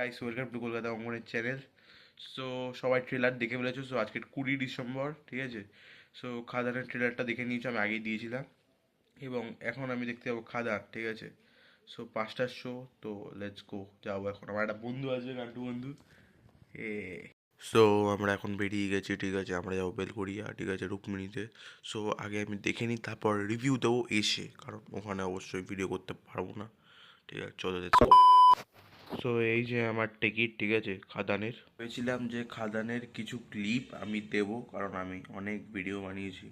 Guys welcome to Kolkata অঙ্গনের channel so সবাই trailer দেখে ফেলেছো সো আজকে কুড়ি ডিসেম্বর, ঠিক আছে? সো খাদানের ট্রেলারটা দেখে নিয়েছি, আমি আগেই দিয়েছিলাম। এবং এখন আমি দেখতে যাব খাদান, ঠিক আছে? সো পাঁচটার শো তো লেটস গো যাব এখন। আমার একটা বন্ধু আছে নান্টু বন্ধু। এ। সো আমরা এখন বেরিয়ে গেছি, ঠিক আছে? আমরা যাব বেলগড়িয়া ঠিক আছে রুকমিনিতে সো আগে আমি দেখে নিই, তারপর রিভিউ দেবো এসে, কারণ ওখানে অবশ্যই ভিডিও করতে পারব না। ঠিক আছে, চলো লেটস গো সো এই যে আমার টিকিট ঠিক আছে? খাদানের। ভেবেছিলাম যে খাদানের কিছু ক্লিপ আমি দেবো, কারণ আমি অনেক ভিডিও বানিয়েছি,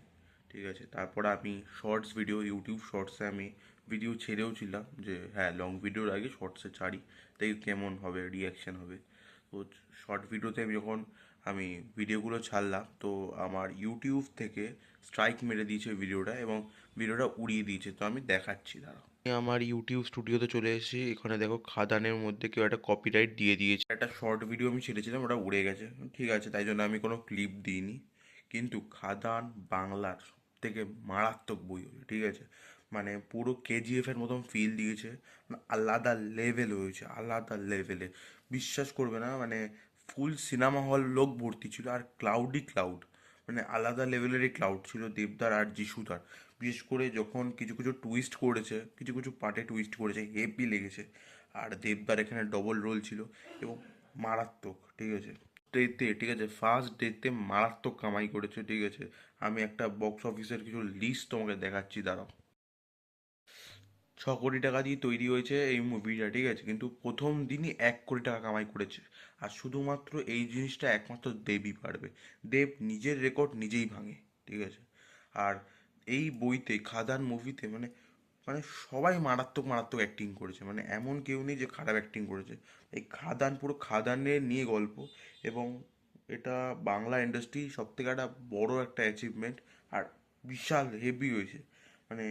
ঠিক আছে? তারপর আমি শর্টস ভিডিও ইউটিউব শর্টসে আমি ভিডিও ছেড়েও ছিলাম যে হ্যাঁ লং ভিডিওর আগে শর্টসে ছাড়ি, দেখি কেমন হবে রিয়াকশান হবে। তো শর্ট ভিডিওতে আমি যখন আমি ভিডিওগুলো ছাড়লাম, তো আমার ইউটিউব থেকে স্ট্রাইক মেরে দিয়েছে ভিডিওটা এবং ভিডিওটা উড়িয়ে দিয়েছে, তো আমি দেখাচ্ছি, দাঁড়াও। আমি আমার ইউটিউব স্টুডিওতে চলে এসেছি, এখানে দেখো খাদানের মধ্যে কেউ একটা কপিরাইট দিয়ে দিয়েছে। একটা শর্ট ভিডিও আমি ছেড়েছিলাম, ওটা উড়ে গেছে, ঠিক আছে, তাই জন্য আমি কোনো ক্লিপ দিইনি। কিন্তু খাদান বাংলার থেকে মারাত্মক বই হয়েছে, ঠিক আছে মানে পুরো কেজিএফ এর মতন ফিল দিয়েছে, আলাদা লেভেল হয়েছে, আলাদা লেভেলে বিশ্বাস করবে না মানে ফুল সিনেমা হল লোক ভর্তি ছিল আর ক্লাউডই ক্লাউড মানে আলাদা লেভেলেরই ক্লাউড ছিল দেবদার আর যিশুদার। বিশেষ করে যখন কিছু কিছু টুইস্ট করেছে, কিছু কিছু পার্টে টুইস্ট করেছে হেভি লেগেছে। আর দেবদার এখানে ডবল রোল ছিল এবং মারাত্মক, ঠিক আছে? ডেতে ঠিক আছে? ফার্স্ট ডেতে মারাত্মক কামাই করেছে, ঠিক আছে? আমি একটা বক্স অফিসের কিছু লিস্ট তোমাকে দেখাচ্ছি, দাঁড়াও। ছ কোটি টাকা দিয়ে তৈরি হয়েছে এই মুভিটা ঠিক আছে? কিন্তু প্রথম দিনই এক কোটি টাকা কামাই করেছে। আর শুধুমাত্র এই জিনিসটা একমাত্র দেবই পারবে। দেব নিজের রেকর্ড নিজেই ভাঙে, ঠিক আছে? আর এই বইতে, খাদান মুভিতে মানে মানে সবাই মারাত্মক মারাত্মক অ্যাক্টিং করেছে। মানে এমন কেউ নেই যে খারাপ অ্যাক্টিং করেছে। এই খাদান, পুরো খাদানের নিয়ে গল্প এবং এটা বাংলা ইন্ডাস্ট্রি সব থেকে একটা বড় একটা অ্যাচিভমেন্ট আর বিশাল হেভি হয়েছে। মানে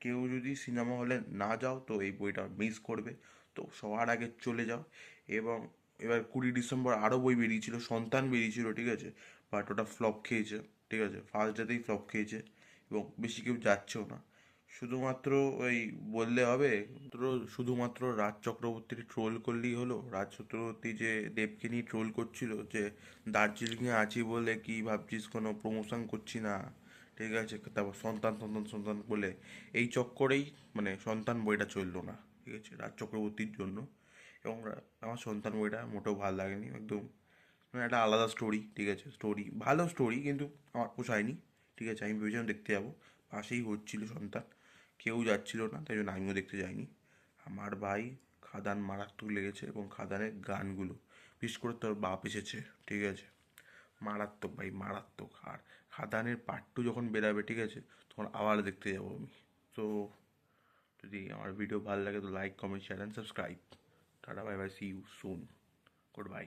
কেউ যদি সিনেমা হলে না যাও, তো এই বইটা মিস করবে। তো সবার আগে চলে যাও এবং এবার কুড়ি ডিসেম্বর আরও বই বেরিয়েছিল, সন্তান বেরিয়েছিল, ঠিক আছে? বাট ওটা ফ্লপ খেয়েছে, ঠিক আছে? ফার্স্ট ডেতেই ফ্লপ খেয়েছে এবং বেশি কেউ যাচ্ছেও না। শুধুমাত্র ওই বললে হবে মাত্র শুধুমাত্র রাজ চক্রবর্তীর ট্রোল করলেই হলো। রাজ চক্রবর্তী যে দেবকে নিয়ে ট্রোল করছিল যে দার্জিলিংয়ে আছি বলে কি ভাবছিস? কোনো প্রমোশন করছি না? ঠিক আছে? তারপর সন্তান সন্তান সন্তান বলে এই চক্করেই মানে সন্তান বইটা চলল না, ঠিক আছে? রাজ চক্রবর্তীর জন্য। এবং আমার সন্তান বইটা মোটেও ভালো লাগেনি, একদম মানে একটা আলাদা স্টোরি ঠিক আছে? স্টোরি ভালো স্টোরি কিন্তু আমার পোষায়নি, ঠিক আছে? আমি ভেবেছিলাম দেখতে যাব, পাশেই হচ্ছিল সন্তান, কেউ যাচ্ছিল না, তাই জন্য আমিও দেখতে যাইনি। আমার ভাই খাদান মারাত্মক লেগেছে এবং খাদানের গানগুলো, বিশেষ করে তোর বাপ এসেছে, ঠিক আছে? মারাত্মক ভাই, মারাত্মক। আর খাদানের পার্ট টু যখন বেরাবে, ঠিক আছে? তখন আবার দেখতে যাব আমি। তো যদি আমার ভিডিও ভালো লাগে, তো like comment share and subscribe tata bye bye see you soon good bye